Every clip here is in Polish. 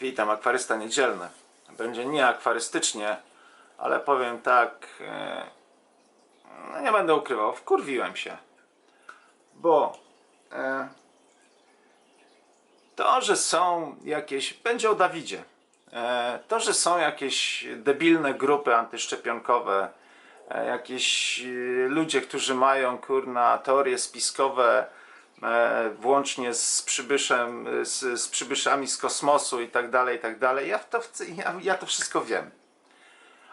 Witam, akwarysta niedzielny. Będzie nie akwarystycznie, ale powiem tak, e, no nie będę ukrywał, wkurwiłem się. Bo e, to, że są jakieś, będzie o Dawidzie, e, to, że są jakieś debilne grupy antyszczepionkowe, jakieś ludzie, którzy mają kurna teorie spiskowe, włącznie z przybyszem, e, z, z przybyszami z kosmosu i tak dalej, i tak dalej. Ja, to, ja, ja to wszystko wiem.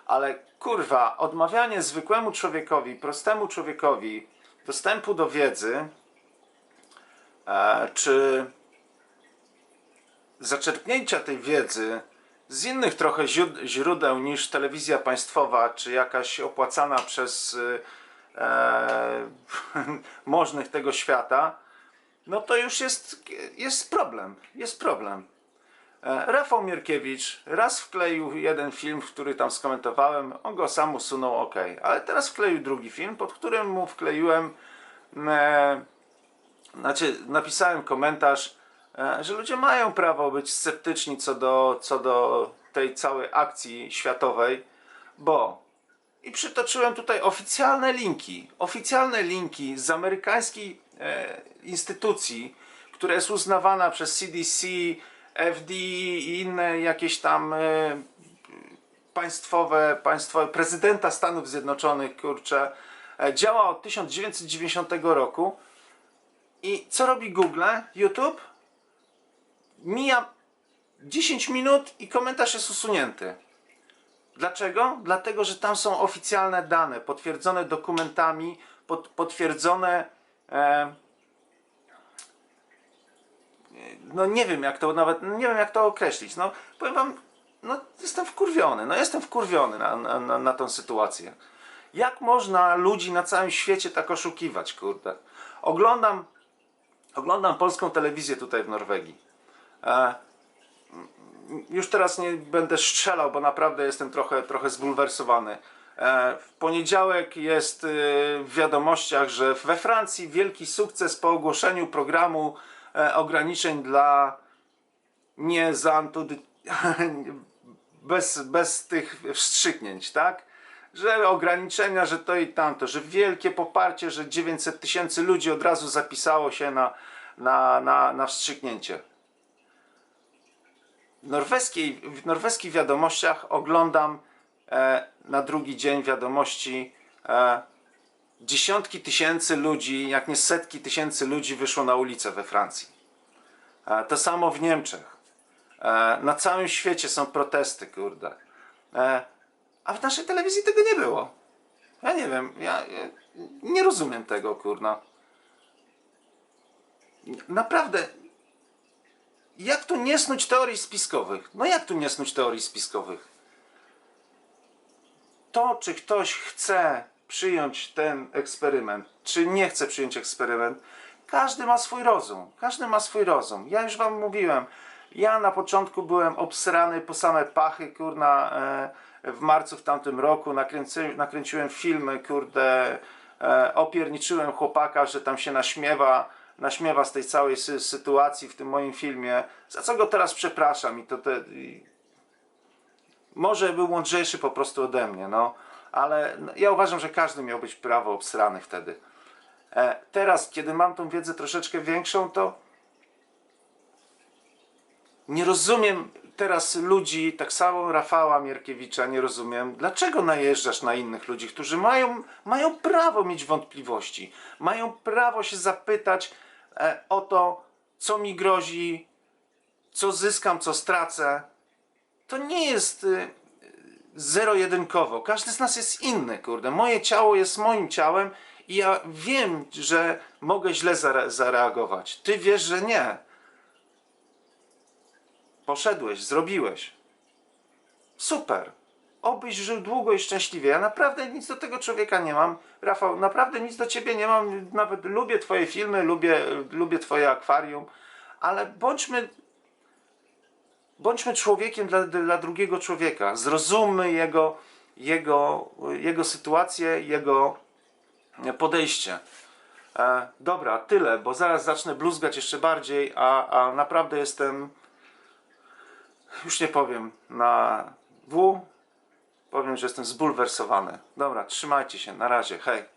Ale kurwa, odmawianie zwykłemu człowiekowi, prostemu człowiekowi dostępu do wiedzy, e, czy zaczerpnięcia tej wiedzy z innych trochę źród- źródeł niż telewizja państwowa, czy jakaś opłacana przez e, możnych tego świata, no to już jest, jest problem. Jest problem. E, Rafał Mierkiewicz raz wkleił jeden film, który tam skomentowałem, on go sam usunął, ok, ale teraz wkleił drugi film, pod którym mu wkleiłem, e, znaczy napisałem komentarz, e, że ludzie mają prawo być sceptyczni co do, co do tej całej akcji światowej, bo i przytoczyłem tutaj oficjalne linki, oficjalne linki z amerykańskiej instytucji, która jest uznawana przez CDC, FD i inne jakieś tam e, państwowe, państwowe, prezydenta Stanów Zjednoczonych, kurczę, e, działa od 1990 roku. I co robi Google, YouTube? Mija 10 minut i komentarz jest usunięty. Dlaczego? Dlatego, że tam są oficjalne dane, potwierdzone dokumentami, pot, potwierdzone. E, no nie wiem jak to nawet, nie wiem jak to określić. No powiem wam, no jestem wkurwiony, no jestem wkurwiony na, na, na, na tą sytuację. Jak można ludzi na całym świecie tak oszukiwać, kurde? Oglądam, oglądam polską telewizję tutaj w Norwegii. E, już teraz nie będę strzelał, bo naprawdę jestem trochę, trochę zbulwersowany. E, W poniedziałek jest e, w wiadomościach, że we Francji wielki sukces po ogłoszeniu programu e, ograniczeń dla nie zaantudy... bez, bez tych wstrzyknięć, tak? Że ograniczenia, że to i tamto, że wielkie poparcie, że 900 tysięcy ludzi od razu zapisało się na, na, na, na wstrzyknięcie w, norweskiej, w norweskich wiadomościach oglądam na drugi dzień wiadomości e, dziesiątki tysięcy ludzi, jak nie setki tysięcy ludzi wyszło na ulicę we Francji. E, to samo w Niemczech. E, na całym świecie są protesty, kurde. E, a w naszej telewizji tego nie było. Ja nie wiem, ja, ja nie rozumiem tego, kurna. Naprawdę, jak tu nie snuć teorii spiskowych? No jak tu nie snuć teorii spiskowych? To, czy ktoś chce przyjąć ten eksperyment, czy nie chce przyjąć eksperyment, każdy ma swój rozum. Każdy ma swój rozum. Ja już wam mówiłem, ja na początku byłem obsrany po same pachy, kurna, e, w marcu w tamtym roku nakręcy, nakręciłem filmy, kurde, e, opierniczyłem chłopaka, że tam się naśmiewa, naśmiewa z tej całej sy sytuacji w tym moim filmie, za co go teraz przepraszam i to te, i może był mądrzejszy po prostu ode mnie, no, ale ja uważam, że każdy miał być prawo obsrany wtedy. E, teraz, kiedy mam tą wiedzę troszeczkę większą, to nie rozumiem teraz ludzi, tak samo Rafała Mierkiewicza, nie rozumiem, dlaczego najeżdżasz na innych ludzi, którzy mają, mają prawo mieć wątpliwości, mają prawo się zapytać e, o to, co mi grozi, co zyskam, co stracę. To nie jest y, zero-jedynkowo. Każdy z nas jest inny, kurde. Moje ciało jest moim ciałem i ja wiem, że mogę źle zare- zareagować. Ty wiesz, że nie. Poszedłeś, zrobiłeś. Super. Obyś żył długo i szczęśliwie. Ja naprawdę nic do tego człowieka nie mam. Rafał, naprawdę nic do ciebie nie mam. Nawet lubię twoje filmy, lubię, lubię twoje akwarium, ale bądźmy bądźmy człowiekiem dla, dla drugiego człowieka. Zrozummy jego, jego, jego sytuację, jego podejście. E, dobra, tyle, bo zaraz zacznę bluzgać jeszcze bardziej, a, a naprawdę jestem. już nie powiem na W. Powiem, że jestem zbulwersowany. Dobra, trzymajcie się. Na razie. Hej.